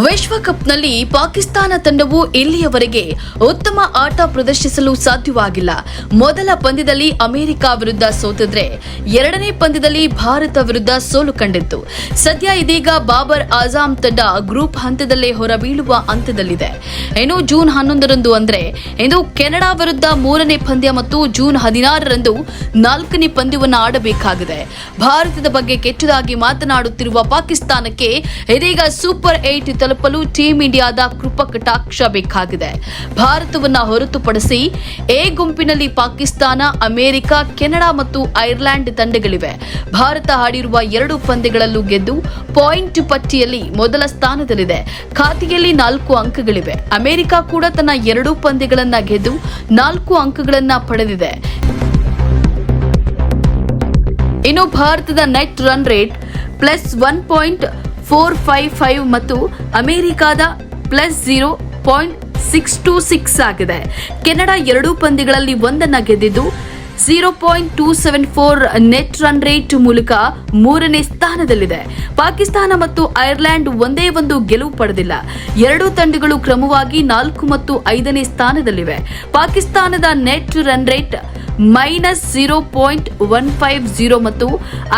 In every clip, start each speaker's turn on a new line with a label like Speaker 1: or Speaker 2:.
Speaker 1: ವಿಶ್ವಕಪ್ನಲ್ಲಿ ಪಾಕಿಸ್ತಾನ ತಂಡವು ಇಲ್ಲಿಯವರೆಗೆ ಉತ್ತಮ ಆಟ ಪ್ರದರ್ಶಿಸಲು ಸಾಧ್ಯವಾಗಿಲ್ಲ. ಮೊದಲ ಪಂದ್ಯದಲ್ಲಿ ಅಮೆರಿಕ ವಿರುದ್ಧ ಸೋತಿದ್ರೆ ಎರಡನೇ ಪಂದ್ಯದಲ್ಲಿ ಭಾರತ ವಿರುದ್ಧ ಸೋಲು ಕಂಡಿತ್ತು. ಸದ್ಯ ಇದೀಗ ಬಾಬರ್ ಆಜಾಮ್ ತಂಡ ಗ್ರೂಪ್ ಹಂತದಲ್ಲೇ ಹೊರಬೀಳುವ ಹಂತದಲ್ಲಿದೆ. ಇನ್ನು ಜೂನ್ ಹನ್ನೊಂದರಂದು ಅಂದ್ರೆ ಇಂದು ಕೆನಡಾ ವಿರುದ್ಧ ಮೂರನೇ ಪಂದ್ಯ ಮತ್ತು ಜೂನ್ ಹದಿನಾರರಂದು ನಾಲ್ಕನೇ ಪಂದ್ಯವನ್ನು ಆಡಬೇಕಾಗಿದೆ. ಭಾರತದ ಬಗ್ಗೆ ಕೆಟ್ಟದಾಗಿ ಮಾತನಾಡುತ್ತಿರುವ ಪಾಕಿಸ್ತಾನಕ್ಕೆ ಇದೀಗ ಸೂಪರ್ ಏಟ್ ತಲುಪಲು ಟೀಂ ಇಂಡಿಯಾದ ಕೃಪ ಕಟಾಕ್ಷ ಬೇಕಾಗಿದೆ. ಭಾರತವನ್ನ ಹೊರತುಪಡಿಸಿ ಎ ಗುಂಪಿನಲ್ಲಿ ಪಾಕಿಸ್ತಾನ, ಅಮೆರಿಕ, ಕೆನಡಾ ಮತ್ತು ಐರ್ಲೆಂಡ್ ತಂಡಗಳಿವೆ. ಭಾರತ ಆಡಿರುವ ಎರಡು ಪಂದ್ಯಗಳಲ್ಲೂ ಗೆದ್ದು ಪಾಯಿಂಟ್ ಪಟ್ಟಿಯಲ್ಲಿ ಮೊದಲ ಸ್ಥಾನದಲ್ಲಿದೆ. ಖಾತೆಯಲ್ಲಿ ನಾಲ್ಕು ಅಂಕಗಳಿವೆ. ಅಮೆರಿಕ ಕೂಡ ತನ್ನ ಎರಡೂ ಪಂದ್ಯಗಳನ್ನ ಗೆದ್ದು ನಾಲ್ಕು ಅಂಕಗಳನ್ನ ಪಡೆದಿದೆ. ಇನ್ನು ಭಾರತದ net run rate plus one point four five five ಮತ್ತು ಅಮೆರಿಕಾದ plus zero point six two six ಆಗಿದೆ. ಕೆನಡಾ ಎರಡೂ ಪಂದ್ಯಗಳಲ್ಲಿ ಒಂದನ್ನು ಗೆದ್ದಿದ್ದು zero point two seven four net run rate ಮೂಲಕ ಮೂರನೇ ಸ್ಥಾನದಲ್ಲಿದೆ. ಪಾಕಿಸ್ತಾನ ಮತ್ತು ಐರ್ಲೆಂಡ್ ಒಂದೇ ಒಂದು ಗೆಲುವು ಪಡೆದಿಲ್ಲ. ಎರಡೂ ತಂಡಗಳು ಕ್ರಮವಾಗಿ ನಾಲ್ಕು ಮತ್ತು ಐದನೇ ಸ್ಥಾನದಲ್ಲಿವೆ. ಪಾಕಿಸ್ತಾನದ net run rate minus zero point one five zero ಮತ್ತು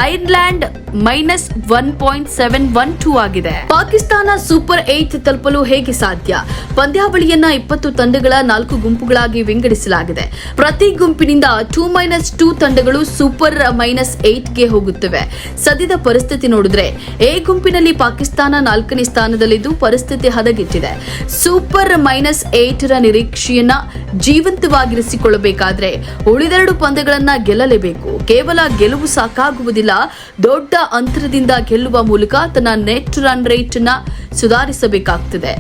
Speaker 1: Ireland minus one point seven one two ಆಗಿದೆ. ಪಾಕಿಸ್ತಾನ ಸೂಪರ್ ಏಟ್ ತಲುಪಲು ಹೇಗೆ ಸಾಧ್ಯ? ಪಂದ್ಯಾವಳಿಯನ್ನ ಇಪ್ಪತ್ತು ತಂಡಗಳ ನಾಲ್ಕು ಗುಂಪುಗಳಾಗಿ ವಿಂಗಡಿಸಲಾಗಿದೆ. ಪ್ರತಿ ಗುಂಪಿನಿಂದ ಟೂ ಮೈನಸ್ ಟೂ ತಂಡಗಳು ಸೂಪರ್ ಮೈನಸ್ ಏಟ್ಗೆ ಹೋಗುತ್ತವೆ. ಸದ್ಯದ ಪರಿಸ್ಥಿತಿ ನೋಡಿದ್ರೆ, ಎ ಗುಂಪಿನಲ್ಲಿ ಪಾಕಿಸ್ತಾನ ನಾಲ್ಕನೇ ಸ್ಥಾನದಲ್ಲಿದ್ದು ಪರಿಸ್ಥಿತಿ ಹದಗೆಟ್ಟಿದೆ. ಸೂಪರ್ ಮೈನಸ್ ಏಟ್ ರ ನಿರೀಕ್ಷೆಯನ್ನ ಜೀವಂತವಾಗಿರಿಸಿಕೊಳ್ಳಬೇಕಾದ್ರೆ ಉಳಿದೆರಡು ಪಂದ್ಯಗಳನ್ನ ಗೆಲ್ಲಲೇಬೇಕು. ಕೇವಲ ಗೆಲುವು ಸಾಕಾಗುವುದಿಲ್ಲ, ದೊಡ್ಡ ಅಂತರದಿಂದ ಗೆಲ್ಲುವ ಮೂಲಕ ತನ್ನ ನೆಟ್ ರನ್ ರೇಟ್ನ ಸುಧಾರಿಸಬೇಕಾಗ್ತದೆ.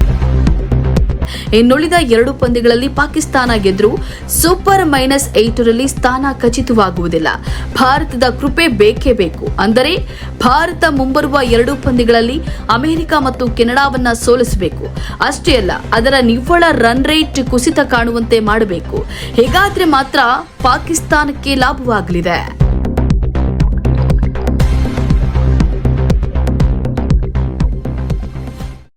Speaker 1: ಇನ್ನುಳಿದ ಎರಡು ಪಂದ್ಯಗಳಲ್ಲಿ ಪಾಕಿಸ್ತಾನ ಗೆದ್ರು ಸೂಪರ್ ಮೈನಸ್ ಏಟರಲ್ಲಿ ಸ್ಥಾನ ಖಚಿತವಾಗುವುದಿಲ್ಲ. ಭಾರತದ ಕೃಪೆ ಬೇಕೇ ಬೇಕು. ಅಂದರೆ ಭಾರತ ಮುಂಬರುವ ಎರಡು ಪಂದ್ಯಗಳಲ್ಲಿ ಅಮೆರಿಕ ಮತ್ತು ಕೆನಡಾವನ್ನ ಸೋಲಿಸಬೇಕು. ಅಷ್ಟೇ ಅಲ್ಲ, ಅದರ ನಿವ್ವಳ ರನ್ ರೇಟ್ ಕುಸಿತ ಕಾಣುವಂತೆ ಮಾಡಬೇಕು. ಹೀಗಾದ್ರೆ ಮಾತ್ರ ಪಾಕಿಸ್ತಾನಕ್ಕೆ ಲಾಭವಾಗಲಿದೆ.